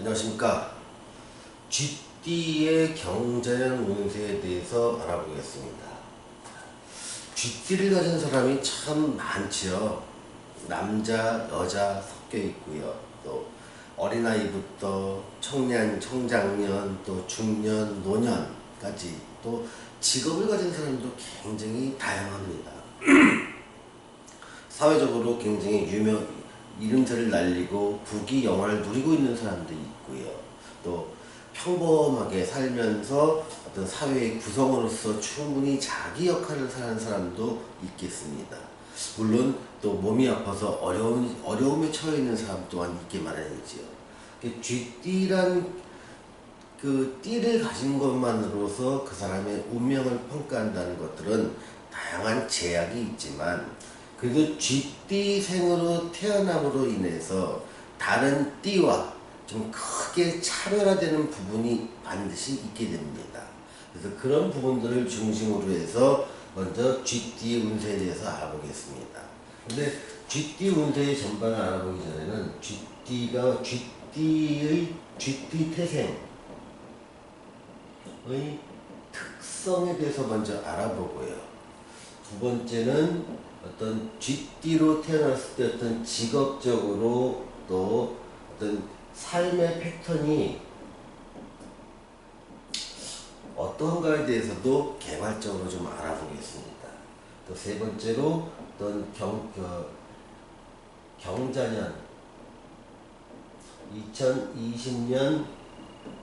안녕하십니까. 쥐띠의 경자년 운세에 대해서 알아보겠습니다. 쥐띠를 가진 사람이 참 많지요. 남자, 여자 섞여 있고요. 또 어린아이부터 청년, 청장년, 또 중년, 노년까지 또 직업을 가진 사람도 굉장히 다양합니다. 사회적으로 굉장히 유명 이름새를 날리고 부귀 영화를 누리고 있는 사람도 있고요. 또 평범하게 살면서 어떤 사회의 구성원으로서 충분히 자기 역할을 하는 사람도 있겠습니다. 물론 또 몸이 아파서 어려운 어려움에 처해 있는 사람 또한 있게 마련이지요. 쥐띠란 그 띠를 가진 것만으로서 그 사람의 운명을 평가한다는 것들은 다양한 제약이 있지만 그래도 쥐띠생으로 태어남으로 인해서 다른 띠와 좀 크게 차별화되는 부분이 반드시 있게 됩니다. 그래서 그런 부분들을 중심으로 해서 먼저 쥐띠 운세에 대해서 알아보겠습니다. 근데 쥐띠 운세의 전반을 알아보기 전에는 쥐띠가 쥐띠의 쥐띠 태생의 특성에 대해서 먼저 알아보고요. 두 번째는 어떤 쥐띠로 태어났을 때 어떤 직업적으로 또 어떤 삶의 패턴이 어떤가에 대해서도 개발적으로 좀 알아보겠습니다. 또 세 번째로 어떤 경, 그, 경자년 2020년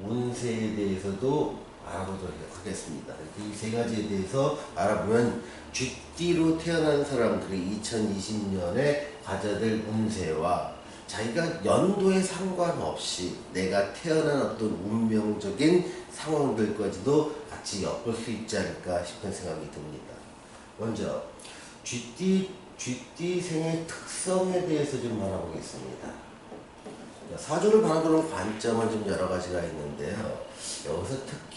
운세에 대해서도 알아보도록 하겠습니다. 이 세 가지에 대해서 알아보면 쥐띠로 태어난 사람들이 2020년에 가져야 될 운세와 자기가 연도에 상관없이 내가 태어난 어떤 운명적인 상황들까지도 같이 엮을 수 있지 않을까 싶은 생각이 듭니다. 먼저 쥐띠 쥐띠 생의 특성에 대해서 좀 알아보겠습니다. 사주를 바라보는 관점은 좀 여러 가지가 있는데요.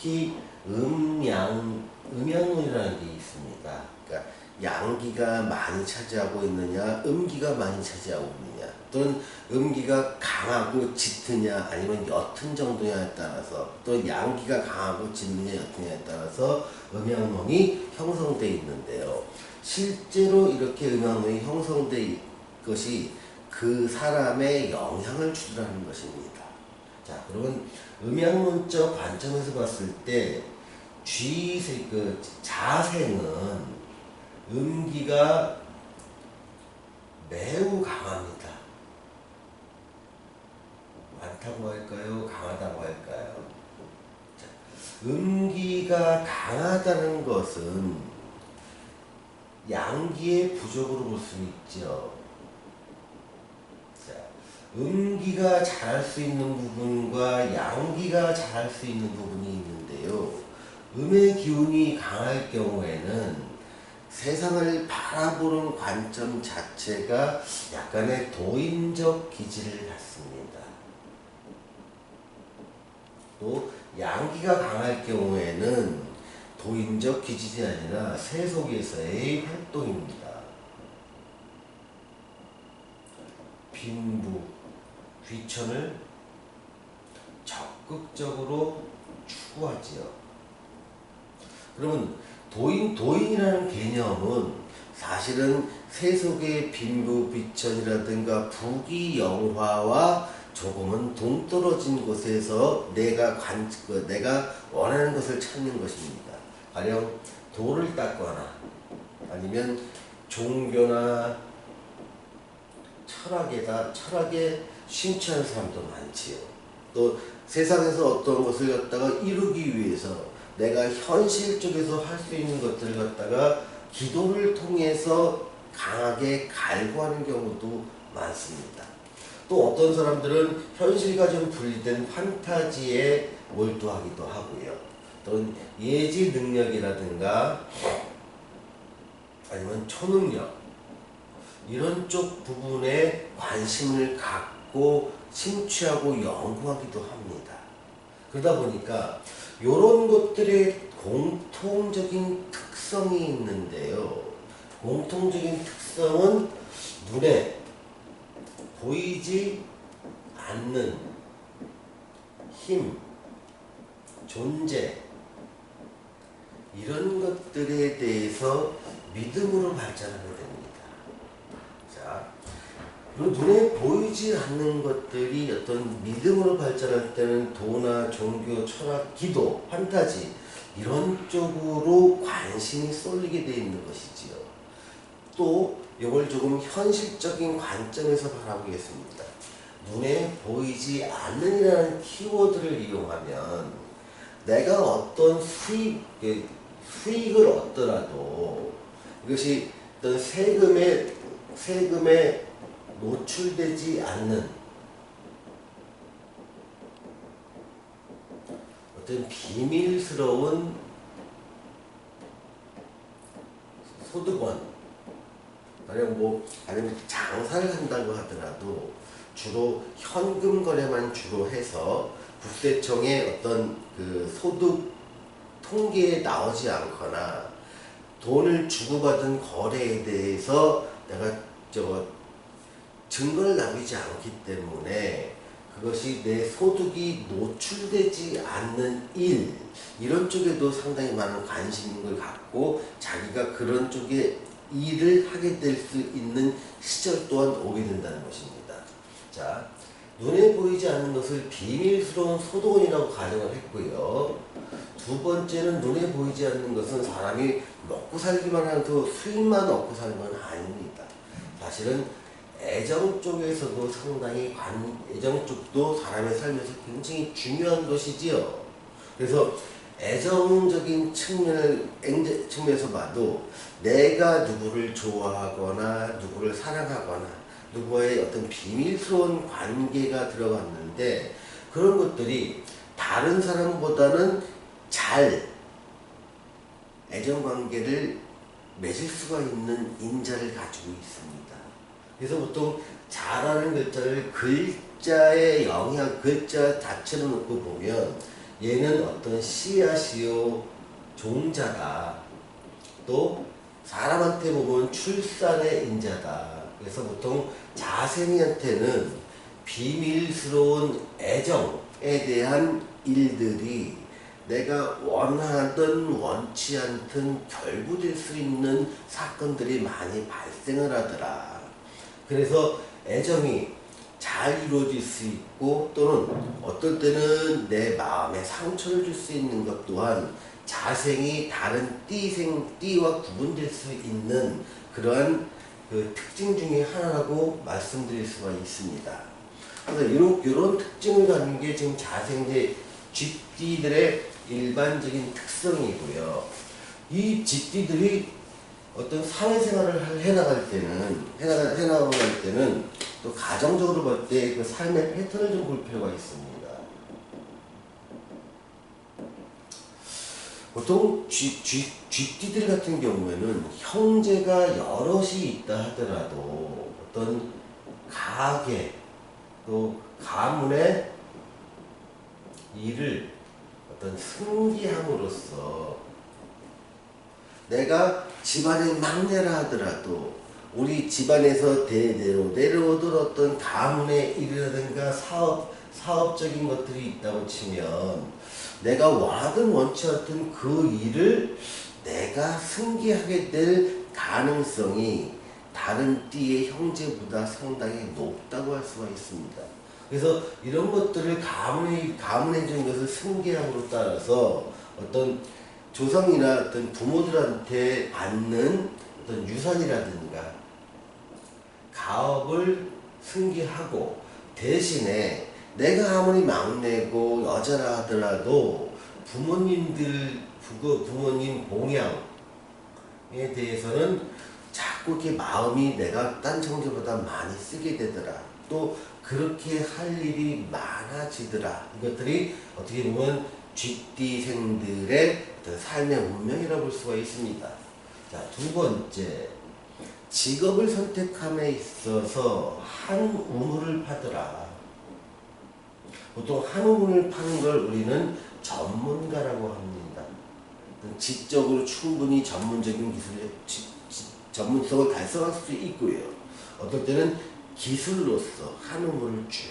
특히 음양 음양론이라는 게 있습니다. 그러니까 양기가 많이 차지하고 있느냐, 음기가 많이 차지하고 있느냐, 또는 음기가 강하고 짙으냐, 아니면 옅은 정도냐에 따라서, 또 양기가 강하고 짙느냐, 옅느냐에 따라서 음양론이 형성되어 있는데요. 실제로 이렇게 음양론이 형성된 것이 그 사람의 영향을 주더라는 것입니다. 자, 그러면 음양론적 관점에서 봤을 때 쥐세 그 자생은 음기가 매우 강합니다. 많다고 할까요? 강하다고 할까요? 자, 음기가 강하다는 것은 양기의 부족으로 볼 수 있죠. 자, 음기가 잘할 수 있는 부분과 양기가 잘할 수 있는 부분이 있는데요. 음의 기운이 강할 경우에는 세상을 바라보는 관점 자체가 약간의 도인적 기질을 갖습니다. 또 양기가 강할 경우에는 도인적 기질이 아니라 세속에서의 활동입니다. 빈부, 귀천을 적극적으로 추구하지요. 그러면 도인, 도인이라는 개념은 사실은 세속의 빈부 비천이라든가 부귀 영화와 조금은 동떨어진 곳에서 내가 관, 그 내가 원하는 것을 찾는 것입니다. 가령 돌을 닦거나 아니면 종교나 철학에다 철학에 심취하는 사람도 많지요. 또 세상에서 어떤 것을 갖다가 이루기 위해서 내가 현실 쪽에서 할 수 있는 것들을 갖다가 기도를 통해서 강하게 갈구하는 경우도 많습니다. 또 어떤 사람들은 현실과 좀 분리된 판타지에 몰두하기도 하고요. 또는 예지 능력이라든가 아니면 초능력 이런 쪽 부분에 관심을 갖고 심취하고 연구하기도 합니다. 그러다 보니까 이런 것들의 공통적인 특성이 있는데요. 공통적인 특성은 눈에 보이지 않는 힘, 존재 이런 것들에 대해서 믿음으로 발전하게 됩니다. 눈에 보이지 않는 것들이 어떤 믿음으로 발전할 때는 도나 종교, 철학, 기도, 판타지 이런 쪽으로 관심이 쏠리게 되어 있는 것이지요. 또 이걸 조금 현실적인 관점에서 바라보겠습니다. 눈에 보이지 않는이라는 키워드를 이용하면 내가 어떤 수익, 예, 수익을 얻더라도 이것이 어떤 세금에, 세금에 노출되지 않는 어떤 비밀스러운 소득원. 만약 뭐 아니면 장사를 한다고 하더라도 주로 현금 거래만 주로 해서 국세청의 어떤 그 소득 통계에 나오지 않거나 돈을 주고받은 거래에 대해서 내가 저 증거를 남기지 않기 때문에 그것이 내 소득이 노출되지 않는 일 이런 쪽에도 상당히 많은 관심을 갖고 자기가 그런 쪽에 일을 하게 될 수 있는 시절 또한 오게 된다는 것입니다. 자, 눈에 보이지 않는 것을 비밀스러운 소동원이라고 가정을 했고요. 두 번째는 눈에 보이지 않는 것은 사람이 먹고 살기만 하고 수입만 얻고 건 아닙니다. 사실은 애정 쪽에서도 상당히 관, 애정 쪽도 사람의 삶에서 굉장히 중요한 것이지요. 그래서 애정적인 측면을 앵- 측면에서 봐도 내가 누구를 좋아하거나 누구를 사랑하거나 누구와의 어떤 비밀스러운 관계가 들어갔는데 그런 것들이 다른 사람보다는 잘 애정 관계를 맺을 수가 있는 인자를 가지고 있습니다. 그래서 보통 잘하는 글자를 글자의 영향, 글자 자체로 놓고 보면 얘는 어떤 씨앗이요, 종자다. 또 사람한테 보면 출산의 인자다. 그래서 보통 자생이한테는 비밀스러운 애정에 대한 일들이 내가 원하든 원치 않든 결부될 수 있는 사건들이 많이 발생을 하더라. 그래서 애정이 잘 이루어질 수 있고 또는 어떨 때는 내 마음에 상처를 줄 수 있는 것 또한 자생이 다른 띠생 띠와 구분될 수 있는 그러한 그 특징 중에 하나라고 말씀드릴 수가 있습니다. 그래서 이런 이런 특징을 가진 게 지금 자생제 쥐띠들의 일반적인 특성이고요. 이 쥐띠들이 어떤 사회생활을 할- 해나갈 때는 해나갈 해나갈 때는 또 가정적으로 볼 때 그 삶의 패턴을 좀 볼 필요가 있습니다. 보통 쥐, 쥐, 쥐띠들 같은 경우에는 형제가 여럿이 있다 하더라도 어떤 가게 또 가문의 일을 어떤 승기함으로써 내가 집안의 막내라 하더라도 우리 집안에서 대대로 내려오던 어떤 가문의 일이라든가 사업, 사업적인 것들이 있다고 치면 내가 원하든 원치 않든 그 일을 내가 승계하게 될 가능성이 다른 띠의 형제보다 상당히 높다고 할 수가 있습니다. 그래서 이런 것들을 가문의 가문의적인 것을 승계함으로 따라서 어떤 조상이나 어떤 부모들한테 받는 어떤 유산이라든가 가업을 승계하고 대신에 내가 아무리 막내고 여자라 하더라도 부모님들 부모 부모님 봉양에 대해서는 자꾸 이렇게 마음이 내가 딴 형제보다 많이 쓰게 되더라. 또 그렇게 할 일이 많아지더라. 이것들이 어떻게 보면 쥐띠생들의 삶의 운명이라고 볼 수가 있습니다. 자, 두 번째. 직업을 선택함에 있어서 한 우물을 파더라. 보통 한 우물을 파는 걸 우리는 전문가라고 합니다. 지적으로 충분히 전문적인 지- 전문성을 달성할 수 있고요. 어떨 때는 기술로서 한 우물을 쭉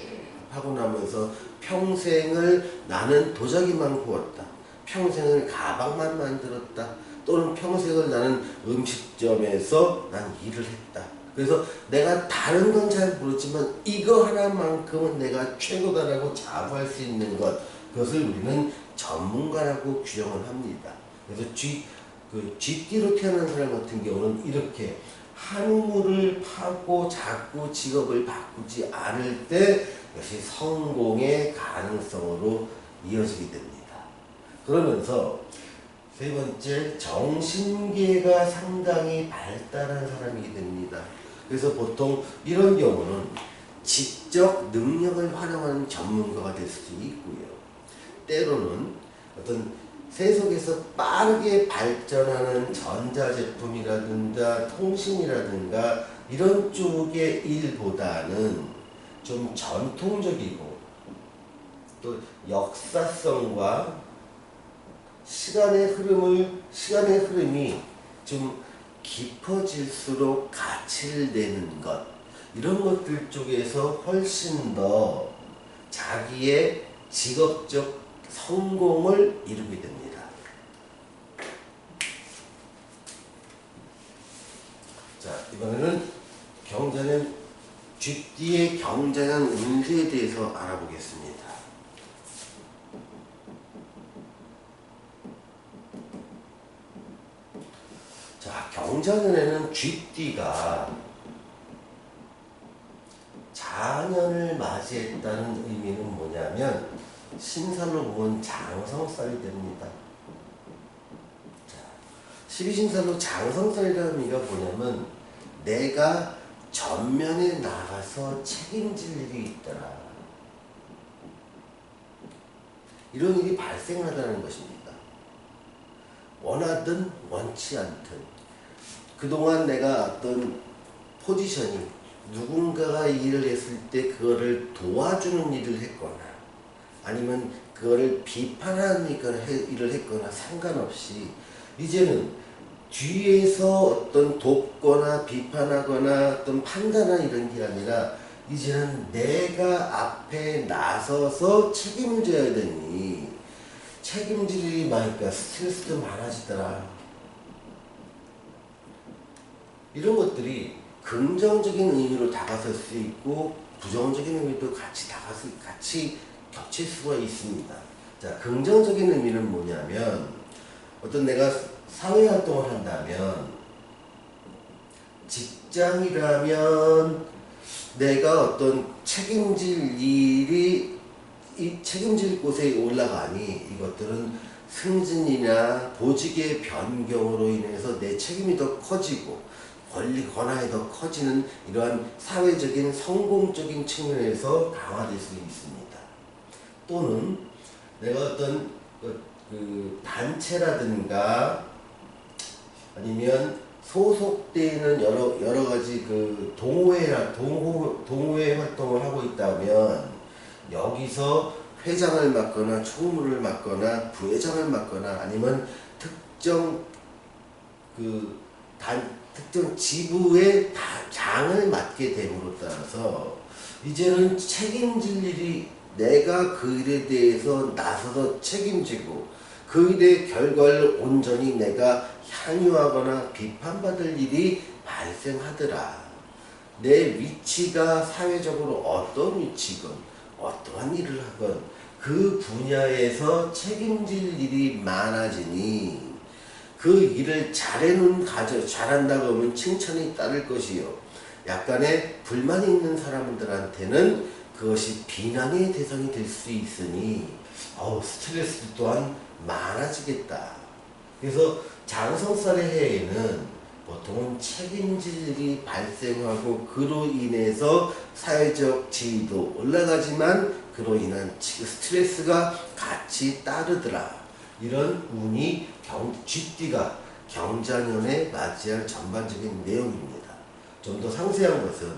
하고 나면서 평생을 나는 도자기만 구웠다. 평생을 가방만 만들었다. 또는 평생을 나는 음식점에서 난 일을 했다. 그래서 내가 다른 건 잘 모르지만 이거 하나만큼은 내가 최고다라고 자부할 수 있는 것 그것을 우리는 전문가라고 규정을 합니다. 그래서 G 그 GT로 태어난 사람 같은 경우는 이렇게 한 우물을 파고 자꾸 직업을 바꾸지 않을 때 역시 성공의 가능성으로 이어지게 됩니다. 그러면서 세 번째 정신계가 상당히 발달한 사람이 됩니다. 그래서 보통 이런 경우는 지적 능력을 활용하는 전문가가 될 수도 있고요. 때로는 어떤 세속에서 빠르게 발전하는 전자제품이라든가 통신이라든가 이런 쪽의 일보다는 좀 전통적이고 또 역사성과 시간의 흐름을 시간의 흐름이 좀 깊어질수록 가치를 내는 것 이런 것들 쪽에서 훨씬 더 자기의 직업적 성공을 이루게 됩니다. 자 이번에는 경자년 경자년 운세에 대해서 알아보겠습니다. 자, 경자년에는 쥐띠가 자년을 맞이했다는 의미는 뭐냐면 신살로 보면 장성살이 됩니다. 자, 12신살로 장성살이라는 의미가 뭐냐면 내가 전면에 나가서 책임질 일이 있더라. 이런 일이 발생하다는 것입니다. 원하든 원치 않든 그동안 내가 어떤 포지션이 누군가가 일을 했을 때 그거를 도와주는 일을 했거나 아니면 그거를 비판하는 일을 했거나 상관없이 이제는 뒤에서 어떤 돕거나 비판하거나 어떤 판단하는 이런 게 아니라 이제는 내가 앞에 나서서 책임져야 되니 책임질 일이 많으니까 스트레스도 많아지더라. 이런 것들이 긍정적인 의미로 다가설 수 있고 부정적인 의미도 같이 다가서 같이 겹칠 수가 있습니다. 자, 긍정적인 의미는 뭐냐면 어떤 내가 사회 활동을 한다면 직장이라면 내가 어떤 책임질 일이 이 책임질 곳에 올라가니 이것들은 승진이나 보직의 변경으로 인해서 내 책임이 더 커지고 권리 권한이 더 커지는 이러한 사회적인 성공적인 측면에서 강화될 수 있습니다. 또는 내가 어떤 그, 그 단체라든가 아니면 소속되는 여러 여러 가지 그 동호회나 동호 동호회 활동을 하고 있다면 여기서 회장을 맡거나 총무를 맡거나 부회장을 맡거나 아니면 특정 그 단 특정 지부의 장을 맡게 됨으로 따라서 이제는 책임질 일이 내가 그 일에 대해서 나서서 책임지고 그 일의 결과를 온전히 내가 향유하거나 비판받을 일이 발생하더라. 내 위치가 사회적으로 어떤 위치건 어떠한 일을 하건 그 분야에서 책임질 일이 많아지니 그 일을 잘해놓은 가져 잘한다고 하면 칭찬이 따를 것이요. 약간의 불만이 있는 사람들한테는 그것이 비난의 대상이 될 수 있으니 어우 스트레스 또한 많아지겠다. 그래서 장성살의 해에는 보통은 책임질 일이 발생하고 그로 인해서 사회적 지위도 올라가지만 그로 인한 스트레스가 같이 따르더라. 이런 운이 경, 쥐띠가 경자년에 맞이할 전반적인 내용입니다. 좀 더 상세한 것은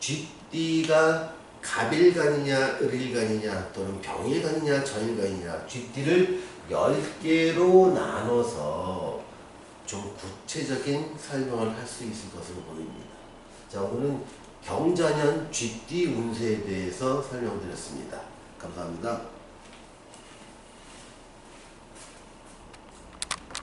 쥐띠가 갑일간이냐 을일간이냐 또는 병일간이냐 전일간이냐 쥐띠를 10개로 나눠서 좀 구체적인 설명을 할 수 있을 것으로 보입니다. 자 오늘은 경자년 쥐띠 운세에 대해서 설명드렸습니다. 감사합니다.